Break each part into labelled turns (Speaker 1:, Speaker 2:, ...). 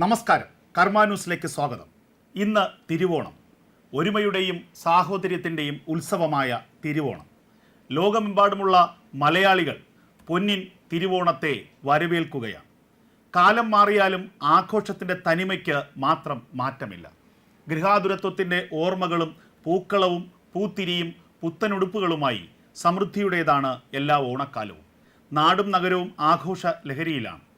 Speaker 1: നമസ്കാരം. കർമാന്യൂസിലേക്ക് സ്വാഗതം. ഇന്ന് തിരുവോണം. ഒരുമയുടെയും സാഹോദര്യത്തിന്റെയും ഉത്സവമായ തിരുവോണം. ലോകമെമ്പാടുമുള്ള മലയാളികൾ പൊന്നിൻ തിരുവോണത്തെ വരവേൽക്കുകയാണ്. കാലം മാറിയാലും ആഘോഷത്തിന്റെ തനിമയ്ക്ക് മാത്രം മാറ്റമില്ല. ഗൃഹാതുരത്വത്തിന്റെ ഓർമ്മകളും പൂക്കളവും പൂത്തിരിയും പുത്തനുടുപ്പുകളുമായി സമൃദ്ധിയുടേതാണ് എല്ലാ ഓണക്കാലവും. നാടും നഗരവും ആഘോഷ ലഹരിയിലാണ്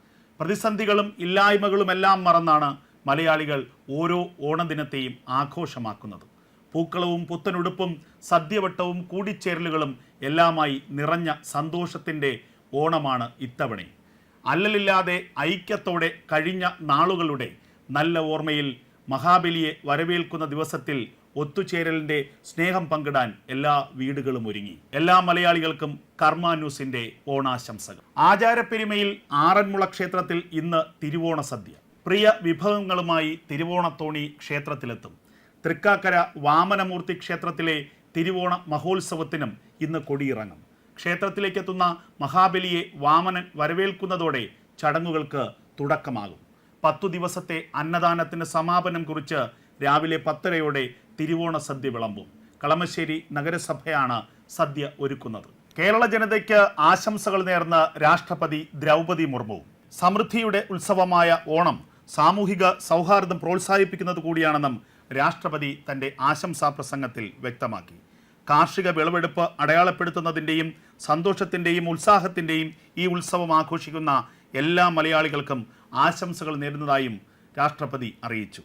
Speaker 1: പ്രതിസന്ധികളും ഇല്ലായ്മകളുമെല്ലാം മറന്നാണ് മലയാളികൾ ഓരോ ഓണദിനത്തെയും ആഘോഷമാക്കുന്നത്. പൂക്കളവും പുത്തനുടുപ്പും സദ്യവട്ടവും കൂടിച്ചേരലുകളും എല്ലാമായി നിറഞ്ഞ സന്തോഷത്തിന്റെ ഓണമാണ് ഇത്തവണ അല്ലലില്ലാതെ ഐക്യത്തോടെ കഴിഞ്ഞ നാളുകളുടെ നല്ല ഓർമ്മയിൽ മഹാബലിയെ വരവേൽക്കുന്ന ദിവസത്തിൽ ഒത്തുചേരലിന്റെ സ്നേഹം പങ്കിടാൻ എല്ലാ വീടുകളും ഒരുങ്ങി. എല്ലാ മലയാളികൾക്കും കർമ്മ ന്യൂസിന്റെ ഓണാശംസകൾ. ആചാരപ്പെരുമയിൽ ആറന്മുള ക്ഷേത്രത്തിൽ ഇന്ന് തിരുവോണ സദ്യ. പ്രിയ വിഭവങ്ങളുമായി തിരുവോണത്തോണി ക്ഷേത്രത്തിലെത്തും. തൃക്കാക്കര വാമനമൂർത്തി ക്ഷേത്രത്തിലെ തിരുവോണ മഹോത്സവത്തിനും ഇന്ന് കൊടിയിറങ്ങും. ക്ഷേത്രത്തിലേക്കെത്തുന്ന മഹാബലിയെ വാമനൻ വരവേൽക്കുന്നതോടെ ചടങ്ങുകൾക്ക് തുടക്കമാകും. പത്തു ദിവസത്തെ അന്നദാനത്തിന് സമാപനം കുറിച്ച് രാവിലെ പത്തരയോടെ തിരുവോണ സദ്യ വിളമ്പും. കളമശ്ശേരി നഗരസഭയാണ് സദ്യ ഒരുക്കുന്നത്. കേരള ജനതയ്ക്ക് ആശംസകൾ നേർന്ന രാഷ്ട്രപതി ദ്രൗപതി മുർമുവും സമൃദ്ധിയുടെ ഉത്സവമായ ഓണം സാമൂഹിക സൗഹാർദ്ദം പ്രോത്സാഹിപ്പിക്കുന്നത് കൂടിയാണെന്നും രാഷ്ട്രപതി തന്റെ ആശംസാ പ്രസംഗത്തിൽ വ്യക്തമാക്കി. കാർഷിക വിളവെടുപ്പ് അടയാളപ്പെടുത്തുന്നതിന്റെയും സന്തോഷത്തിന്റെയും ഉത്സാഹത്തിന്റെയും ഈ ഉത്സവം ആഘോഷിക്കുന്ന എല്ലാ മലയാളികൾക്കും ആശംസകൾ നേരുന്നതായും രാഷ്ട്രപതി അറിയിച്ചു.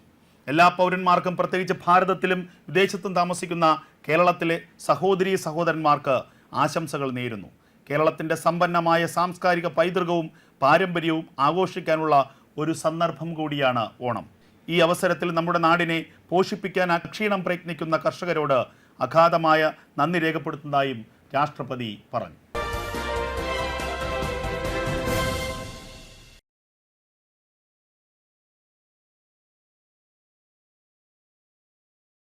Speaker 1: എല്ലാ പൗരന്മാർക്കും പ്രത്യേകിച്ച് ഭാരതത്തിലും വിദേശത്തും താമസിക്കുന്ന കേരളത്തിലെ സഹോദരി സഹോദരന്മാർക്ക് ആശംസകൾ നേരുന്നു. കേരളത്തിന്റെ സമ്പന്നമായ സാംസ്കാരിക പൈതൃകവും പാരമ്പര്യവും ആഘോഷിക്കാനുള്ള ഒരു സന്ദർഭം കൂടിയാണ് ഓണം. ഈ അവസരത്തിൽ നമ്മുടെ നാടിനെ പോഷിപ്പിക്കാൻ അക്ഷീണം പ്രയത്നിക്കുന്ന കർഷകരോട് അഗാധമായ നന്ദി രേഖപ്പെടുത്തുന്നതായും രാഷ്ട്രപതി പറഞ്ഞു.